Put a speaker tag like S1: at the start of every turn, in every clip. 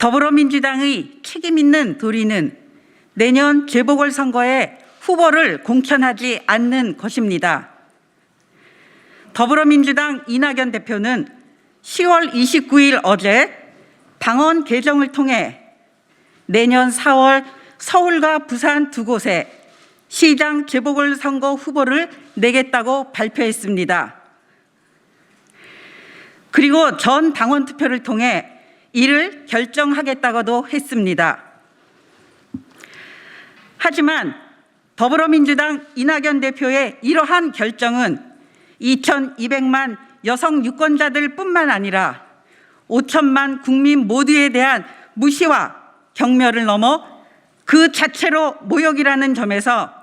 S1: 더불어민주당의 책임 있는 도리는 내년 재보궐선거에 후보를 공천하지 않는 것입니다. 더불어민주당 이낙연 대표는 10월 29일 어제 당원 개정을 통해 내년 4월 서울과 부산 두 곳에 시장 재보궐선거 후보를 내겠다고 발표했습니다. 그리고 전 당원 투표를 통해 이를 결정하겠다고도 했습니다. 하지만 더불어민주당 이낙연 대표의 이러한 결정은 2,200만 여성 유권자들 뿐만 아니라 5천만 국민 모두에 대한 무시와 경멸을 넘어 그 자체로 모욕이라는 점에서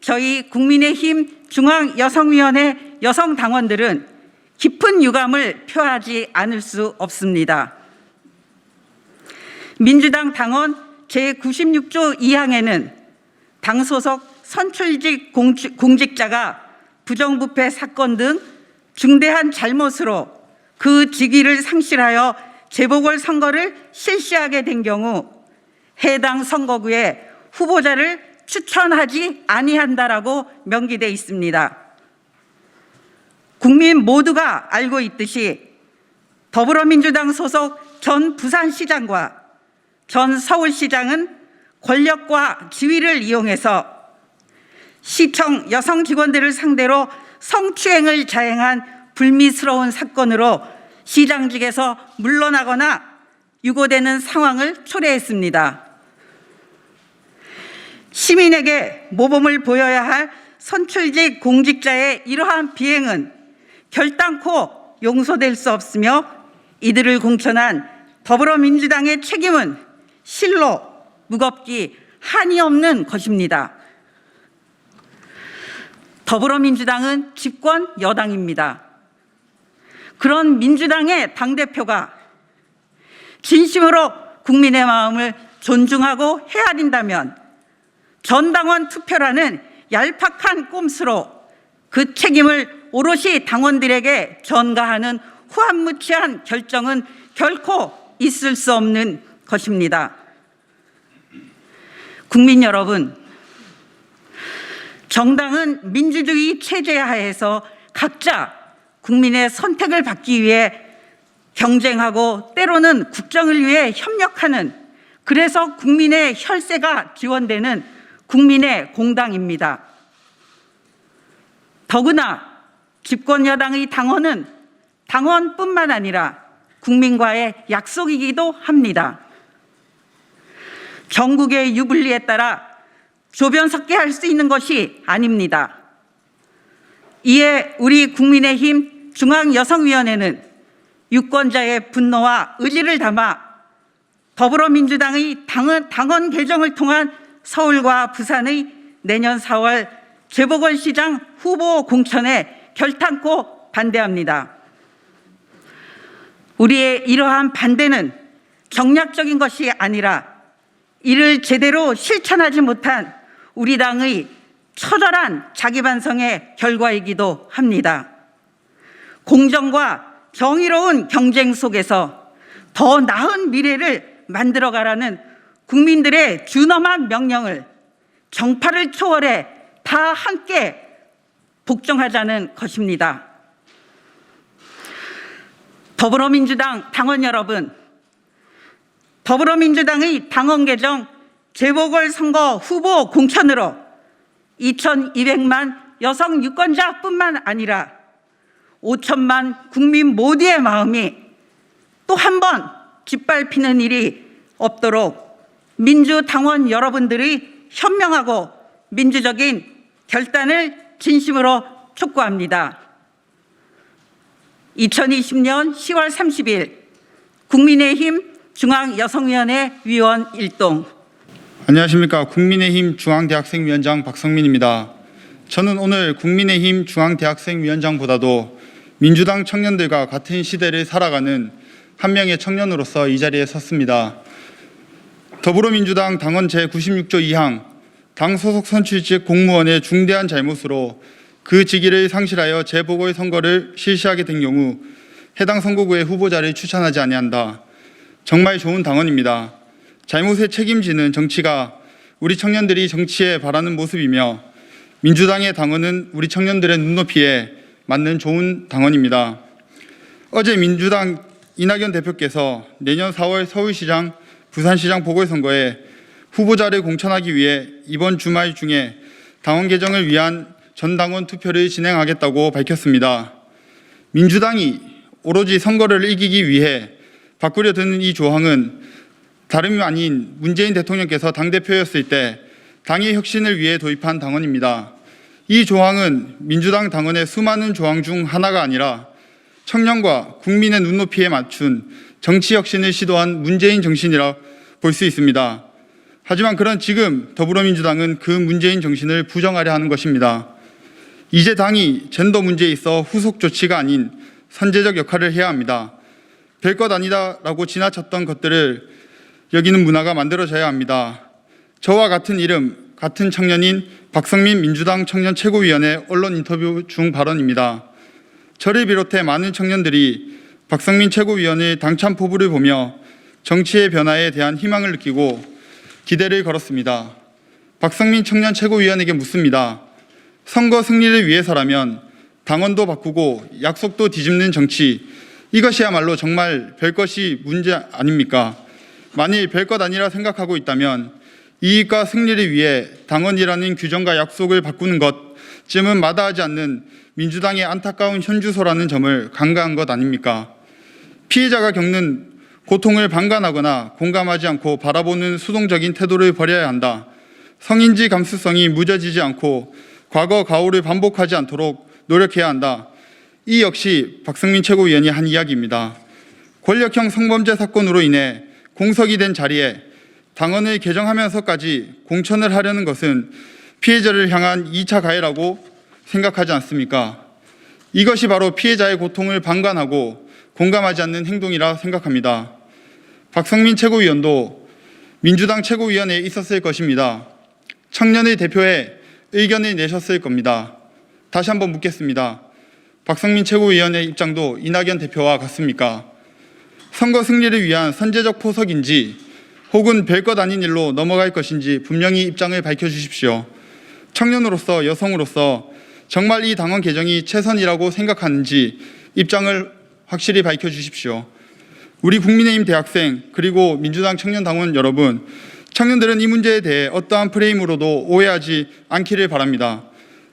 S1: 저희 국민의힘 중앙여성위원회 여성 당원들은 깊은 유감을 표하지 않을 수 없습니다. 민주당 당원 제96조 2항에는 당 소속 선출직 공직- 공직자가 부정부패 사건 등 중대한 잘못으로 그 직위를 상실하여 재보궐 선거를 실시하게 된 경우 해당 선거구에 후보자를 추천하지 아니한다라고 명기돼 있습니다. 국민 모두가 알고 있듯이 더불어민주당 소속 전 부산시장과 전 서울시장은 권력과 지위를 이용해서 시청 여성 직원들을 상대로 성추행을 자행한 불미스러운 사건으로 시장직에서 물러나거나 유고되는 상황을 초래했습니다. 시민에게 모범을 보여야 할 선출직 공직자의 이러한 비행은 결단코 용서될 수 없으며 이들을 공천한 더불어민주당의 책임은 실로 무겁기 한이 없는 것입니다. 더불어민주당은 집권 여당입니다. 그런 민주당의 당대표가 진심으로 국민의 마음을 존중하고 헤아린다면 전당원 투표라는 얄팍한 꼼수로 그 책임을 오롯이 당원들에게 전가하는 후한무치한 결정은 결코 있을 수 없는 것입니다. 국민 여러분, 정당은 민주주의 체제 하에서 각자 국민의 선택을 받기 위해 경쟁하고 때로는 국정을 위해 협력하는 그래서 국민의 혈세가 지원되는 국민의 공당입니다. 더구나 집권 여당의 당원은 당원뿐만 아니라 국민과의 약속이기도 합니다. 전국의 유불리에 따라 조변석계 할수 있는 것이 아닙니다. 이에 우리 국민의힘 중앙여성위원회는 유권자의 분노와 의지를 담아 더불어민주당의 당원, 당원 개정을 통한 서울과 부산의 내년 4월 재보궐시장 후보 공천에 결탄코 반대합니다. 우리의 이러한 반대는 정략적인 것이 아니라 이를 제대로 실천하지 못한 우리 당의 처절한 자기 반성의 결과이기도 합니다. 공정과 정의로운 경쟁 속에서 더 나은 미래를 만들어가라는 국민들의 준엄한 명령을 정파를 초월해 다 함께 복종하자는 것입니다. 더불어민주당 당원 여러분, 더불어민주당의 당원 개정 재보궐선거 후보 공천으로 2,200만 여성 유권자뿐만 아니라 5천만 국민 모두의 마음이 또 한 번 짓밟히는 일이 없도록 민주당원 여러분들의 현명하고 민주적인 결단을 진심으로 촉구합니다. 2020년 10월 30일 국민의힘 중앙여성위원회 위원 일동
S2: 안녕하십니까 국민의힘 중앙대학생위원장 박성민입니다. 저는 오늘 국민의힘 중앙대학생위원장보다도 민주당 청년들과 같은 시대를 살아가는 한 명의 청년으로서 이 자리에 섰습니다. 더불어민주당 당원 제96조 2항 당 소속 선출직 공무원의 중대한 잘못으로 그 직위를 상실하여 재보궐 선거를 실시하게 된 경우 해당 선거구의 후보자를 추천하지 아니한다. 정말 좋은 당원입니다. 잘못에 책임지는 정치가 우리 청년들이 정치에 바라는 모습이며 민주당의 당원은 우리 청년들의 눈높이에 맞는 좋은 당원입니다. 어제 민주당 이낙연 대표께서 내년 4월 서울시장, 부산시장 보궐선거에 후보자를 공천하기 위해 이번 주말 중에 당원 개정을 위한 전당원 투표를 진행하겠다고 밝혔습니다. 민주당이 오로지 선거를 이기기 위해 바꾸려 드는 이 조항은 다름이 아닌 문재인 대통령께서 당대표였을 때 당의 혁신을 위해 도입한 당원입니다. 이 조항은 민주당 당원의 수많은 조항 중 하나가 아니라 청년과 국민의 눈높이에 맞춘 정치 혁신을 시도한 문재인 정신이라 볼 수 있습니다. 하지만 그런 지금 더불어민주당은 그 문재인 정신을 부정하려 하는 것입니다. 이제 당이 젠더 문제에 있어 후속 조치가 아닌 선제적 역할을 해야 합니다. 별 것 아니다라고 지나쳤던 것들을 여기는 문화가 만들어져야 합니다. 저와 같은 이름, 같은 청년인 박성민 민주당 청년 최고위원회 언론 인터뷰 중 발언입니다. 저를 비롯해 많은 청년들이 박성민 최고위원의 당찬 포부를 보며 정치의 변화에 대한 희망을 느끼고 기대를 걸었습니다. 박성민 청년 최고위원에게 묻습니다. 선거 승리를 위해서라면 당원도 바꾸고 약속도 뒤집는 정치 이것이야말로 정말 별것이 문제 아닙니까? 만일 별것 아니라 생각하고 있다면 이익과 승리를 위해 당원이라는 규정과 약속을 바꾸는 것쯤은 마다하지 않는 민주당의 안타까운 현주소라는 점을 간과한 것 아닙니까? 피해자가 겪는 고통을 방관하거나 공감하지 않고 바라보는 수동적인 태도를 버려야 한다. 성인지 감수성이 무뎌지지 않고 과거 가오를 반복하지 않도록 노력해야 한다. 이 역시 박승민 최고위원이 한 이야기입니다. 권력형 성범죄 사건으로 인해 공석이 된 자리에 당원을 개정하면서까지 공천을 하려는 것은 피해자를 향한 2차 가해라고 생각하지 않습니까? 이것이 바로 피해자의 고통을 방관하고 공감하지 않는 행동이라 생각합니다. 박성민 최고위원도 민주당 최고위원회에 있었을 것입니다. 청년을 대표해 의견을 내셨을 겁니다. 다시 한번 묻겠습니다. 박성민 최고위원의 입장도 이낙연 대표와 같습니까? 선거 승리를 위한 선제적 포석인지 혹은 별것 아닌 일로 넘어갈 것인지 분명히 입장을 밝혀주십시오. 청년으로서 여성으로서 정말 이 당원 개정이 최선이라고 생각하는지 입장을 확실히 밝혀주십시오. 우리 국민의힘 대학생 그리고 민주당 청년 당원 여러분, 청년들은 이 문제에 대해 어떠한 프레임으로도 오해하지 않기를 바랍니다.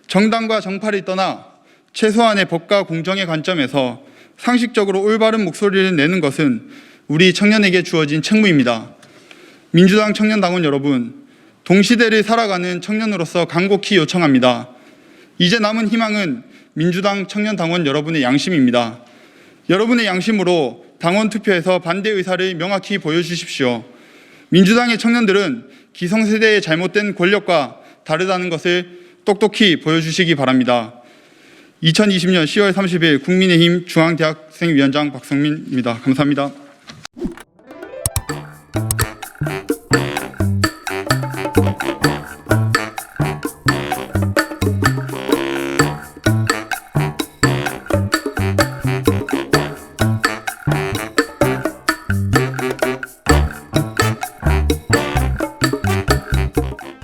S2: 정당과 정파를 떠나 최소한의 법과 공정의 관점에서 상식적으로 올바른 목소리를 내는 것은 우리 청년에게 주어진 책무입니다. 민주당 청년당원 여러분, 동시대를 살아가는 청년으로서 간곡히 요청합니다. 이제 남은 희망은 민주당 청년당원 여러분의 양심입니다. 여러분의 양심으로 당원 투표에서 반대 의사를 명확히 보여주십시오. 민주당의 청년들은 기성세대의 잘못된 권력과 다르다는 것을 똑똑히 보여주시기 바랍니다. 2020년 10월 30일 국민의힘 중앙대학생위원장 박성민입니다. 감사합니다.